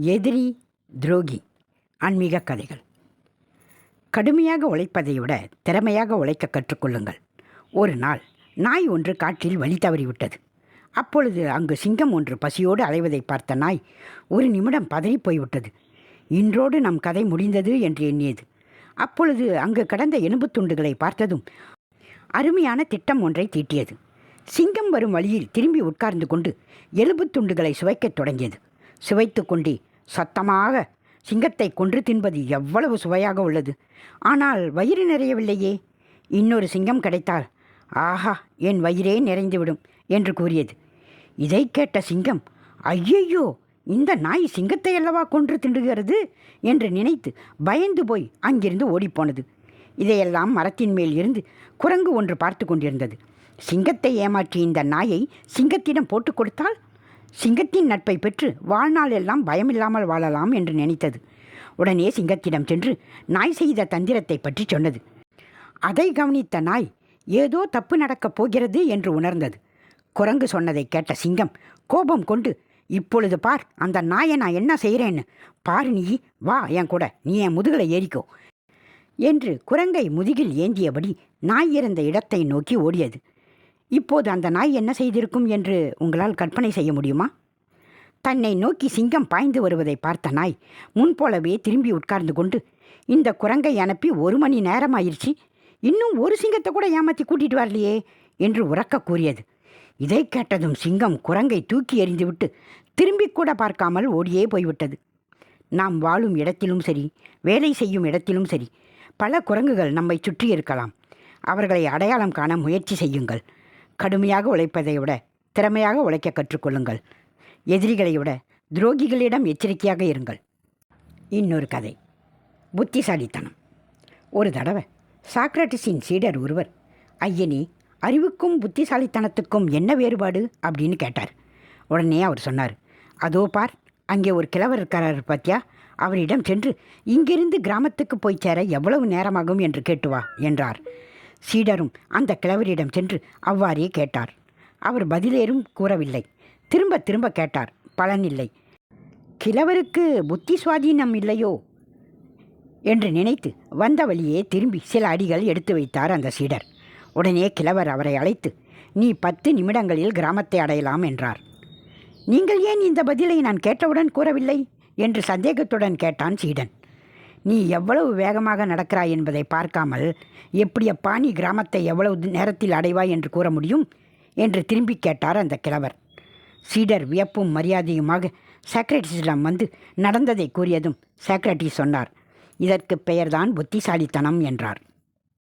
எதிரி துரோகி ஆன்மீக கதைகள். கடுமையாக உழைப்பதை விட திறமையாக உழைக்க கற்றுக்கொள்ளுங்கள். ஒரு நாள் நாய் ஒன்று காற்றில் வழி தவறிவிட்டது. அப்பொழுது அங்கு சிங்கம் ஒன்று பசியோடு அலைவதை பார்த்த நாய் ஒரு நிமிடம் பதறி போய்விட்டது. இன்றோடு நம் கதை முடிந்தது என்று எண்ணியது. அப்பொழுது அங்கு கடந்த எலும்புத் துண்டுகளை பார்த்ததும் அருமையான திட்டம் ஒன்றை தீட்டியது. சிங்கம் வரும் வழியில் திரும்பி உட்கார்ந்து கொண்டு எலும்பு துண்டுகளை சுவைக்கத் தொடங்கியது. சுவைத்து கொண்டே சத்தமாக சிங்கத்தை கொன்று தின்பது எவ்வளவு சுவையாக உள்ளது. ஆனால் வயிறு நிறையவில்லையே. இன்னொரு சிங்கம் கிடைத்தால் ஆஹா என் வயிறே நிறைந்துவிடும் என்று கூறியது. இதை கேட்ட சிங்கம் ஐயையோ இந்த நாய் சிங்கத்தை அல்லவா கொன்று திண்டுகிறது என்று நினைத்து பயந்து போய் அங்கிருந்து ஓடிப்போனது. இதையெல்லாம் மரத்தின் மேல் இருந்து குரங்கு ஒன்று பார்த்து கொண்டிருந்தது. சிங்கத்தை ஏமாற்றி இந்த நாயை சிங்கத்திடம் போட்டு கொடுத்தால் சிங்கத்தின் நட்பை பெற்று வாழ்நாள் எல்லாம் பயமில்லாமல் வாழலாம் என்று நினைத்தது. உடனே சிங்கத்திடம் சென்று நாய் செய்த தந்திரத்தை பற்றி சொன்னது. அதை கவனித்த நாய் ஏதோ தப்பு நடக்கப் போகிறது என்று உணர்ந்தது. குரங்கு சொன்னதை கேட்ட சிங்கம் கோபம் கொண்டு இப்பொழுது பார் அந்த நாயை நான் என்ன செய்கிறேன்னு பாரு நீ வா என் கூட நீ என் முதுகலை ஏறிக்கோ என்று குரங்கை முதுகில் ஏந்தியபடி நாய் இருந்த இடத்தை நோக்கி ஓடியது. இப்போது அந்த நாய் என்ன செய்திருக்கும் என்று உங்களால் கற்பனை செய்ய முடியுமா? தன்னை நோக்கி சிங்கம் பாய்ந்து வருவதை பார்த்த நாய் முன்போலவே திரும்பி உட்கார்ந்து கொண்டு இந்த குரங்கை அனுப்பி ஒரு மணி நேரம் ஆயிடுச்சு இன்னும் ஒரு சிங்கத்தை கூட ஏமாற்றி கூட்டிட்டு வரலையே என்று உறக்க கூறியது. இதை கேட்டதும் சிங்கம் குரங்கை தூக்கி எறிந்துவிட்டு திரும்பி கூட பார்க்காமல் ஓடியே போய்விட்டது. நாம் வாழும் இடத்திலும் சரி வேலை செய்யும் இடத்திலும் சரி பல குரங்குகள் நம்மை சுற்றி இருக்கலாம். அவர்களை அடையாளம் காண முயற்சி செய்யுங்கள். கடுமையாக உழைப்பதை விட திறமையாக உழைக்க கற்றுக்கொள்ளுங்கள். எதிரிகளை விட துரோகிகளிடம் எச்சரிக்கையாக இருங்கள். இன்னொரு கதை. புத்திசாலித்தனம். ஒரு தடவை சாக்ரட்டிஸின் சீடர் ஒருவர் ஐயனே அறிவுக்கும் புத்திசாலித்தனத்துக்கும் என்ன வேறுபாடு? அப்படின்னு கேட்டார். உடனே அவர் சொன்னார் அதோ பார் அங்கே ஒரு கிழவர் இருக்கிறார் பாத்தியா? அவரிடம் சென்று இங்கிருந்து கிராமத்துக்கு போய் சேர எவ்வளவு நேரமாகும்? என்று கேட்டு வா என்றார். சீடரும் அந்த கிழவரிடம் சென்று அவ்வாறே கேட்டார். அவர் பதிலேறும் கூறவில்லை. திரும்ப திரும்ப கேட்டார். பலனில்லை. கிழவருக்கு புத்தி சுவாதீனம் இல்லையோ? என்று நினைத்து வந்த வழியே திரும்பி சில அடிகள் எடுத்து வைத்தார் அந்த சீடர். உடனே கிழவர் அவரை அழைத்து நீ பத்து நிமிடங்களில் கிராமத்தை அடையலாம் என்றார். நீங்கள் ஏன் இந்த பதிலை நான் கேட்டவுடன் கூறவில்லை? என்று சந்தேகத்துடன் கேட்டான் சீடன். நீ எவ்வளவு வேகமாக நடக்கிறாய் என்பதை பார்க்காமல் எப்படியப்பா நீ கிராமத்தை எவ்வளவு நேரத்தில் அடைவாய் என்று கூற முடியும் என்று திரும்பி கேட்டார் அந்த கிழவர். சீடர் வியப்பும் மரியாதையுமாக சாக்ரட்டிஸிடம் வந்து நடந்ததை கூறியதும் சாக்ரட்டிஸ் சொன்னார். இதற்கு பெயர்தான் புத்திசாலித்தனம் என்றார்.